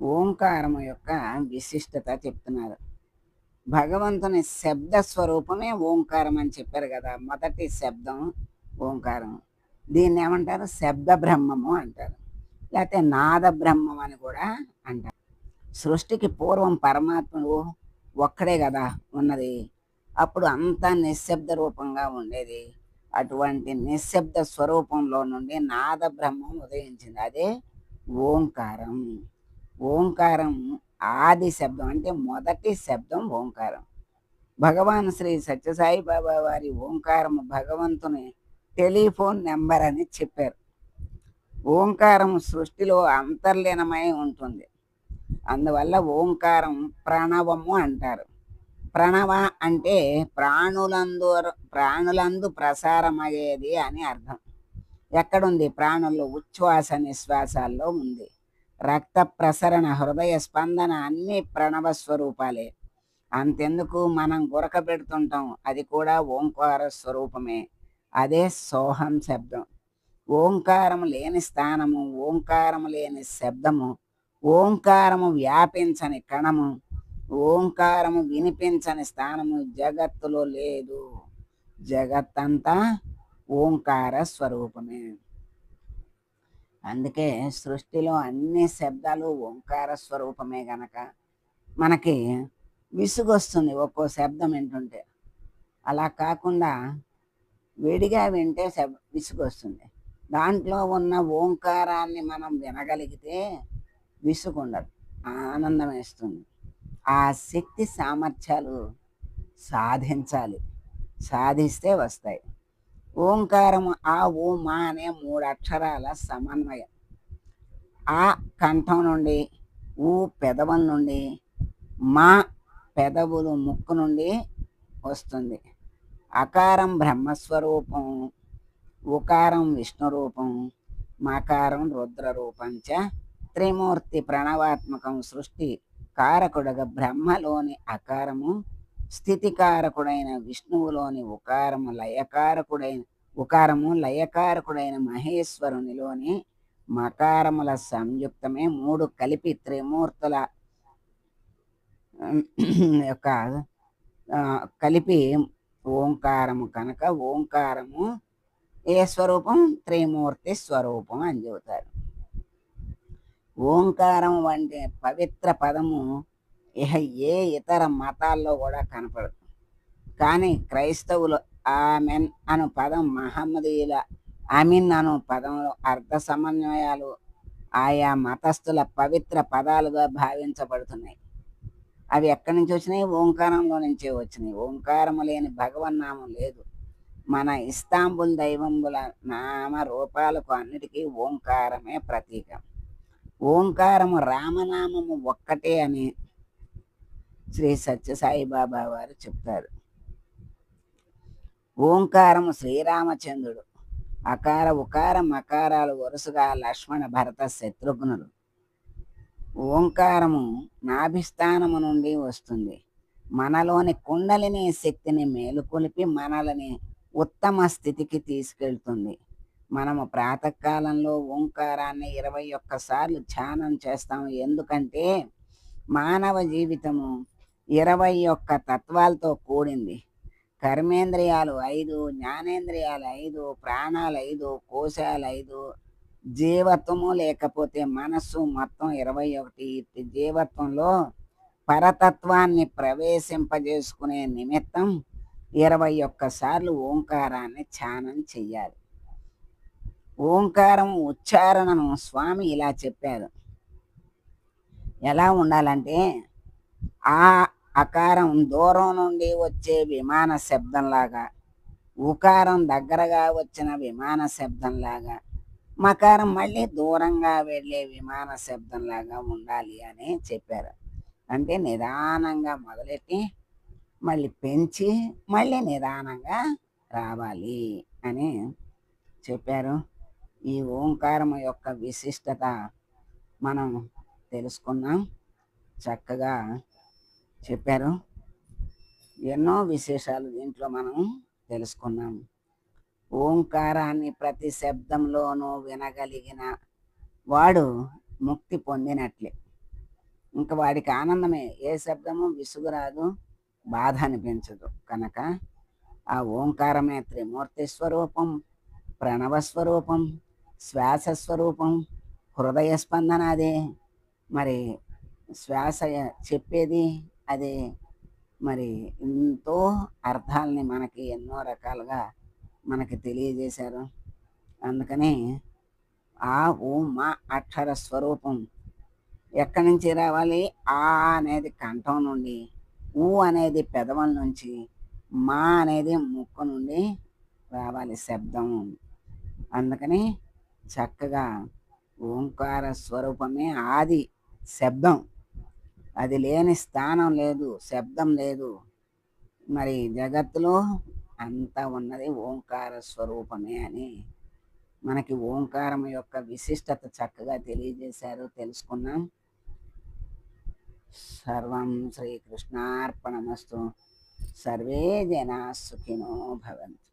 ఓంకారం యొక్క విశిష్టత చెప్తున్నారు. భగవంతుని శబ్ద స్వరూపమే ఓంకారం అని చెప్పారు కదా మొదటి శబ్దం ఓంకారం. దీన్ని ఏమంటారు? శబ్ద బ్రహ్మము అంటారు. లేకపోతే నాద బ్రహ్మం అని కూడా అంటారు. సృష్టికి పూర్వం పరమాత్ముడు ఒక్కడే కదా ఉన్నది. అప్పుడు అంతా నిశ్శబ్ద రూపంగా ఉండేది. అటువంటి నిశ్శబ్ద స్వరూపంలో నుండి నాద బ్రహ్మం ఉదయించింది. అదే ఓంకారం. ఓంకారం ఆది శబ్దం అంటే మొదటి శబ్దం ఓంకారం. భగవాన్ శ్రీ సత్యసాయి బాబా వారి ఓంకారం భగవంతుని టెలిఫోన్ నెంబర్ అని చెప్పారు. ఓంకారం సృష్టిలో అంతర్లీనమై ఉంటుంది. అందువల్ల ఓంకారం ప్రణవము అంటారు. ప్రణవ అంటే ప్రాణులందు ప్రాణులందు ప్రసారమయ్యేది అని అర్థం. ఎక్కడుంది? ప్రాణుల్లో ఉచ్ఛ్వాస నిశ్వాసాల్లో ఉంది. రక్త ప్రసరణ హృదయ స్పందన అన్ని ప్రణవ స్వరూపాలే. అంతెందుకు మనం గురక పెడుతుంటాం. అది కూడా ఓంకార స్వరూపమే. అదే సోహం శబ్దం. ఓంకారం లేని స్థానము ఓంకారము లేని శబ్దము ఓంకారము వ్యాపించని కణము ఓంకారము వినిపించని స్థానము జగత్తులో లేదు. జగత్తంతా ఓంకార స్వరూపమే. అందుకే సృష్టిలో అన్ని శబ్దాలు ఓంకార స్వరూపమే గనక మనకి విసుగొస్తుంది ఒక్కో శబ్దం వింటుంటే. అలా కాకుండా విడిగా వింటే శబ్ విసుగొస్తుంది. దాంట్లో ఉన్న ఓంకారాన్ని మనం వినగలిగితే విసుగుండదు ఆనందం వేస్తుంది ఆ శక్తి సామర్థ్యాలు సాధించాలి సాధిస్తే వస్తాయి. ఓంకారము ఆ ఓ మా అనే మూడు అక్షరాల సమన్వయం. ఆ కంఠం నుండి ఊ పెదవుల నుండి మా పెదవులు ముక్కు నుండి వస్తుంది. అకారం బ్రహ్మస్వరూపం ఉకారం విష్ణు రూపం మకారం రుద్రరూపంచ త్రిమూర్తి ప్రణవాత్మకం సృష్టి కారకుడగా బ్రహ్మలోని అకారము స్థితికారకుడైన విష్ణువులోని ఉకారము లయకారకుడైన ఉకారము లయకారకుడైన మహేశ్వరునిలోని మకారముల సంయుక్తమే మూడు కలిపి త్రిమూర్తుల యొక్క కలిపి ఓంకారము కనుక ఓంకారము ఏ స్వరూపం? త్రిమూర్తి స్వరూపం అని చెబుతారు. ఓంకారం వంటి పవిత్ర పదము ఇహ ఏ ఇతర మతాల్లో కూడా కనపడదు. కానీ క్రైస్తవులు ఆమెన్ అను పదం మహమ్మదీయుల అమిన్ అను పదంలో అర్థ సమన్వయాలు ఆయా మతస్థుల పవిత్ర పదాలుగా భావించబడుతున్నాయి. అవి ఎక్కడి నుంచి వచ్చినాయి? ఓంకారంలో నుంచే వచ్చినాయి. ఓంకారము లేని భగవన్నామం లేదు. మన ఇస్తాంబుల్ దైవంబుల నామ రూపాలకు అన్నిటికీ ఓంకారమే ప్రతీక. ఓంకారము రామనామము ఒక్కటే అని శ్రీ సత్యసాయిబాబా వారు చెప్తారు. ఓంకారము శ్రీరామచంద్రుడు. అకార ఉకార మకారాలు వరుసగా లక్ష్మణ భరత శత్రుఘ్నులు. ఓంకారము నాభిస్థానము నుండి వస్తుంది. మనలోని కుండలిని శక్తిని మేలుకొలిపి మనల్ని ఉత్తమ స్థితికి తీసుకెళ్తుంది. మనము ప్రాతకాలంలో ఓంకారాన్ని ఇరవై ఒక్కసార్లు ధ్యానం చేస్తాము ఎందుకంటే మానవ జీవితము ఇరవై ఒక్క తత్వాలతో కూడింది. కర్మేంద్రియాలు ఐదు జ్ఞానేంద్రియాలు ఐదు ప్రాణాలు ఐదు కోశాలు ఐదు. జీవత్వము లేకపోతే మనస్సు మొత్తం ఇరవై ఒకటి. జీవత్వంలో పరతత్వాన్ని ప్రవేశింపజేసుకునే నిమిత్తం ఇరవై ఒక్కసార్లు ఓంకారాన్ని ధ్యానం చెయ్యాలి. ఓంకారం ఉచ్చారణను స్వామి ఇలా చెప్పారు. ఎలా ఉండాలంటే ఆ అకారం దూరం నుండి వచ్చే విమాన శబ్దంలాగా ఉకారం దగ్గరగా వచ్చిన విమాన శబ్దంలాగా మకారం మళ్ళీ దూరంగా వెళ్ళే విమాన శబ్దంలాగా ఉండాలి అని చెప్పారు. అంటే నిదానంగా మొదలెట్టి మళ్ళీ పెంచి మళ్ళీ నిదానంగా రావాలి అని చెప్పారు. ఈ ఓంకారం యొక్క విశిష్టత మనం తెలుసుకున్నాం. చక్కగా చెప్పారు. ఎన్నో విశేషాలు దీంట్లో మనం తెలుసుకున్నాం. ఓంకారాన్ని ప్రతి శబ్దంలోనూ వినగలిగిన వాడు ముక్తి పొందినట్లే. ఇంకా వాడికి ఆనందమే. ఏ శబ్దము విసుగురాదు బాధ అనిపించదు. కనుక ఆ ఓంకారమే త్రిమూర్తి స్వరూపం ప్రణవ స్వరూపం శ్వాస స్వరూపం హృదయ స్పందన అదే మరి శ్వాస చెప్పేది అదే మరి ఎంతో అర్థాలని మనకి ఎన్నో రకాలుగా మనకి తెలియజేశారు. అందుకని ఆ ఓ మా అక్షర స్వరూపం ఎక్కడి నుంచి రావాలి? ఆ అనేది కంఠం నుండి ఊ అనేది పెదవుల నుంచి మా అనేది ముక్కు నుండి రావాలి శబ్దం. అందుకని చక్కగా ఓంకార స్వరూపమే ఆది శబ్దం. అది లేని స్థానం లేదు శబ్దం లేదు. మరి జగత్తులో అంతా ఉన్నది ఓంకార స్వరూపమే అని మనకి ఓంకారం యొక్క విశిష్టత చక్కగా తెలియజేశారు తెలుసుకున్నాం. సర్వం శ్రీకృష్ణార్పణమస్తు. సర్వే జనా సుఖినో భవంతు.